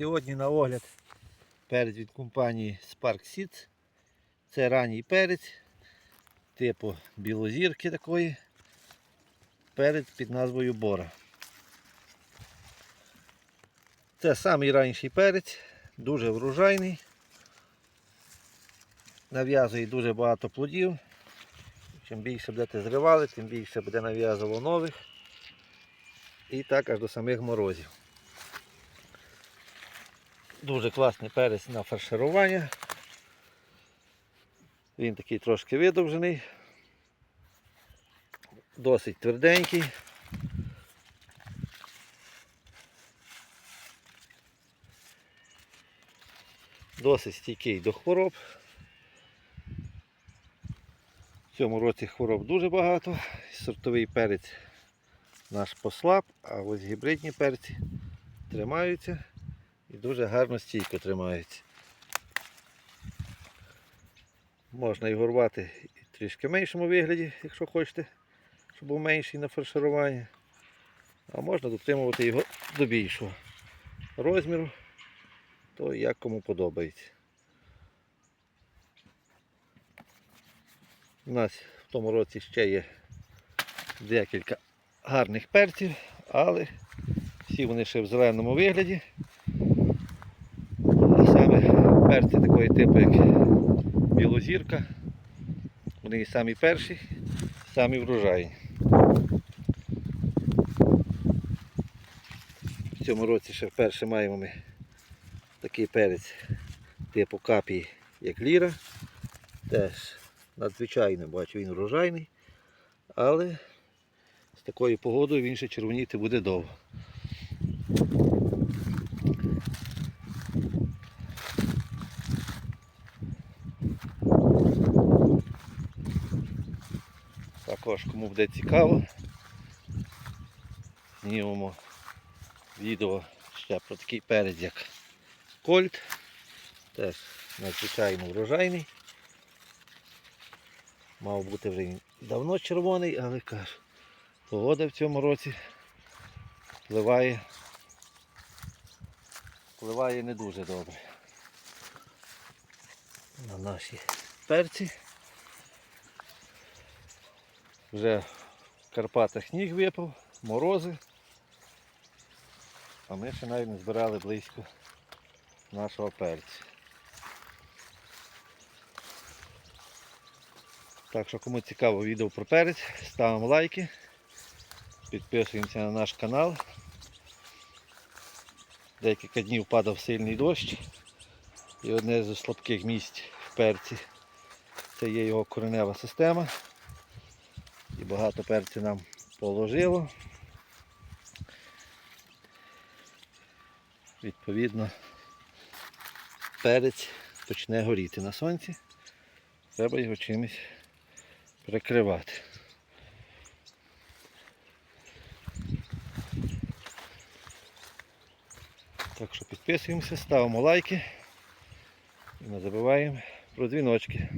Сьогодні на огляд перець від компанії Spark Seeds. Це ранній перець, типу білозірки такої. Перець під назвою Бора. Це самий перець, дуже врожайний. Нав'язує дуже багато плодів. Чим більше будете зривали, тим більше буде нав'язувало нових. І так аж до самих морозів. Дуже класний перець на фарширування. Він такий трошки видовжений, досить тверденький. Досить стійкий до хвороб. В цьому році хвороб дуже багато. Сортовий перець наш послаб, а ось гібридні перці тримаються і дуже гарно стійко тримаються. Можна його і трішки в меншому вигляді, якщо хочете, щоб був менший на фарширування. А можна дотримувати його до більшого розміру, то як кому подобається. У нас в тому році ще є декілька гарних перців, але всі вони ще в зеленому вигляді. А такої типу, як білозірка. Вони самі перші, самі врожайні. В цьому році ще вперше маємо ми такий перець типу капії, як ліра. Теж надзвичайно бачу, він врожайний, але з такою погодою він ще червоніти буде довго. Також кому буде цікаво, знімемо відео ще про такий перець, як Кольт. Теж надзвичайно врожайний. Мав бути вже давно червоний, але кажу, погода в цьому році впливає, впливає не дуже добре на наші перці. Вже в Карпатах сніг випав, морози, а ми ще навіть не збирали близько нашого перцю. Так що кому цікаво відео про перець, ставимо лайки, підписуємося на наш канал. Декілька днів падав сильний дощ. І одне з слабких місць в перці це є його коренева система. І багато перцю нам положило. Відповідно, перець почне горіти на сонці. Треба його чимось прикривати. Так що підписуємося, ставимо лайки і не забуваємо про дзвіночки.